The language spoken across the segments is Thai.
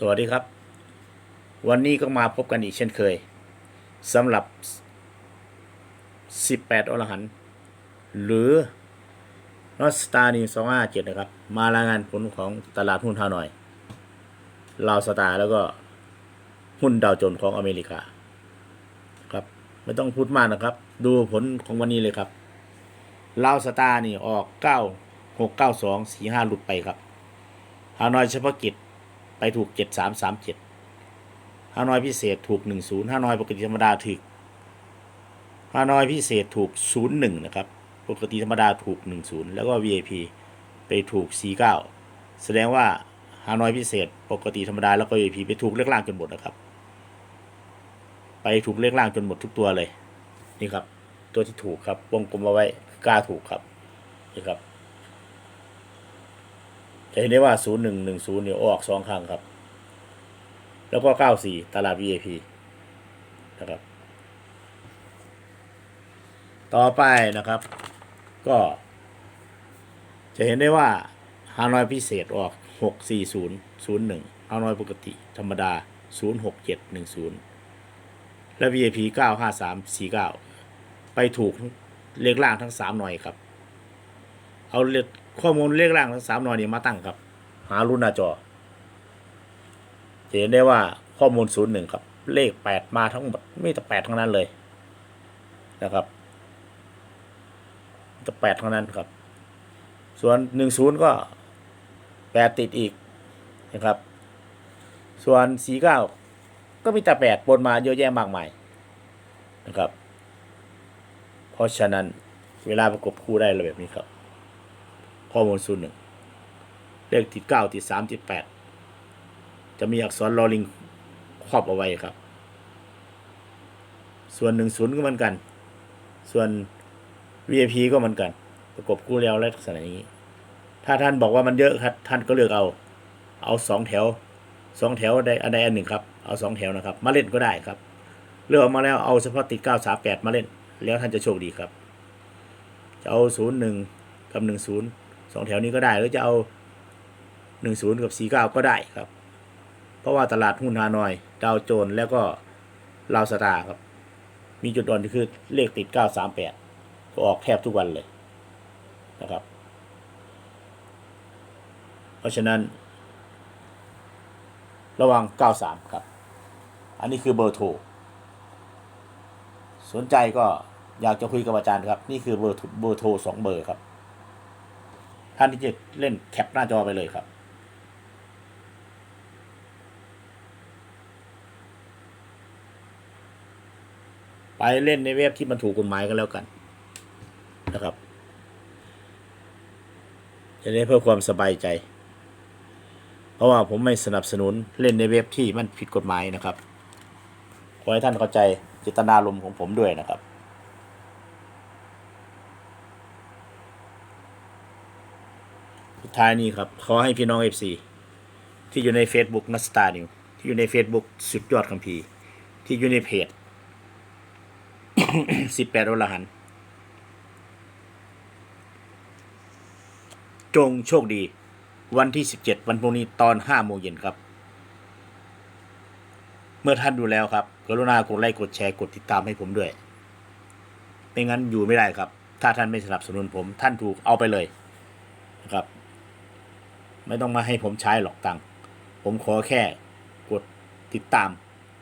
สวัสดีครับ วันนี้ก็มาพบกันอีกเช่นเคยสำหรับ 18 อรหันต์หรือรอสตาร์นิว257นะครับ มารายงานผลของตลาดหุ้นฮานอยลาวสตาร์แล้วก็หุ้นดาวโจนส์ของอเมริกา ครับ ไม่ต้องพูดมากนะครับ ดูผลของวันนี้เลยครับลาวสตาร์นี่ออก 9 6 9 2 4 5 หลุดไปครับฮานอยเฉพาะกิจ ไปถูกเจ็ดสามสามเจ็ดฮานอยพิเศษถูกหนึ่งศูนย์ฮานอยปกติธรรมดาถูกฮานอยพิเศษถูกศูนย์หนึ่งนะครับปกติธรรมดาถูกหนึ่งศูนย์แล้วก็ VIP ไปถูกสี่เก้าแสดงว่าฮานอยพิเศษ ปกติธรรมดาแล้วก็ VIP ไปถูกเลขล่างจนหมดนะครับ ไปถูกเลขล่างจนหมดทุกตัวเลยนี่ครับ ตัวที่ถูกครับวงกลมเอาไว้กล้าถูกครับนี่ครับ จะเห็นได้ว่า 0110เนี่ยออกสองครั้งครับ แล้วก็ 94 ตลาด VIP นะครับ ต่อไปนะครับ ก็ จะเห็นได้ว่าฮานอยพิเศษออก 64001ฮานอยปกติ ธรรมดา 06710 และ VIP 95349 ไปถูกเลขล่างทั้ง 3 หน่อยครับ เอาเลข ข้อมูลเลขล่างทั้งสามหน่อยนี้มาตั้งครับ หารุ่นหน้าจอจะเห็นได้ว่าข้อมูลศูนย์หนึ่งครับ เลขแปดมาทั้งหมดไม่แต่แปดทั้งนั้นเลยนะครับแต่แปดทั้งนั้นครับ ส่วนหนึ่งศูนย์ก็แปดติดอีกนะครับ ส่วนสี่เก้าก็มีแต่แปดบนมาเยอะแยะมากมายนะครับ เพราะฉะนั้นเวลาประกบคู่ได้เลยแบบนี้ครับ ข้อมูลศูนย์หนึ่งเลขติดเก้าติดสามติดแปดจะมีอักษรลอลิงครอบเอาไว้ครับ ส่วนหนึ่งศูนย์ก็เหมือนกัน ส่วน VIP ก็เหมือนกัน ประกบคู่แล้วแลักษณะนี้ ถ้าท่านบอกว่ามันเยอะครับ ท่านก็เลือกเอา เอาสองแถวสองแถวใดอันใดอันหนึ่งครับ เอาสองแถวนะครับ มาเล่นก็ได้ครับ เลือกออกมาแล้วเอาเฉพาะติดเก้าสามแปดมาเล่น แล้วท่านจะโชคดีครับ จะเอาศูนย์หนึ่งกับหนึ่งศูนย์ สองแถวนี้ก็ได้ หรือจะเอาหนึ่งศูนย์กับสี่เก้าก็ได้ครับ เพราะว่าตลาดหุ้นฮานอย ดาวโจนส์แล้วก็ลาวสตาร์ครับ มีจุดอ่อนคือเลขติดเก้าสามแปดก็ออกแทบทุกวันเลยนะครับ เพราะฉะนั้น ระวัง 93 ครับ อันนี้คือเบอร์โทร สนใจก็อยากจะคุยกับอาจารย์ครับ นี่คือเบอร์เบอร์โทรสองเบอร์ครับ ท่านที่จะเล่นแคปหน้าจอไปเลยครับ ไปเล่นในเว็บที่มันถูกกฎหมายกันแล้วกันนะครับ จะได้เพื่อความสบายใจ เพราะว่าผมไม่สนับสนุนเล่นในเว็บที่มันผิดกฎหมายนะครับ ขอให้ท่านเข้าใจเจตนารมณ์ของผมด้วยนะครับ สุดท้ายนี้ครับ ขอให้พี่น้อง FC ที่อยู่ใน Facebook นัสตานิวที่อยู่ใน Facebook สุดยอดคัมภีร์ที่อยู่ในเพจ18อรหันต์จงโชคดี วันที่17วันพรุ่งนี้ตอน5โมงเย็นครับ เมื่อท่านดูแล้วครับ กรุณากดไลค์กดแชร์กดติดตามให้ผมด้วย ไม่งั้นอยู่ไม่ได้ครับ ถ้าท่านไม่สนับสนุนผม ท่านถูกเอาไปเลยนะครับ ไม่ต้องมาให้ผมใช้หรอกตังผมขอแค่กดติดตาม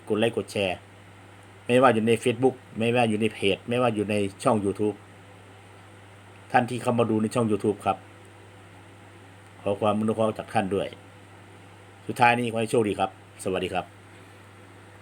กดไลค์กดแชร์ ไม่ว่าอยู่ใน Facebook ไม่ว่าอยู่ในเพจ ไม่ว่าอยู่ในช่อง YouTube ท่านที่เข้ามาดูในช่อง YouTube ครับ ขอความอนุเคราะห์จากท่านด้วย สุดท้ายนี้ขอให้โชคดีครับ สวัสดีครับ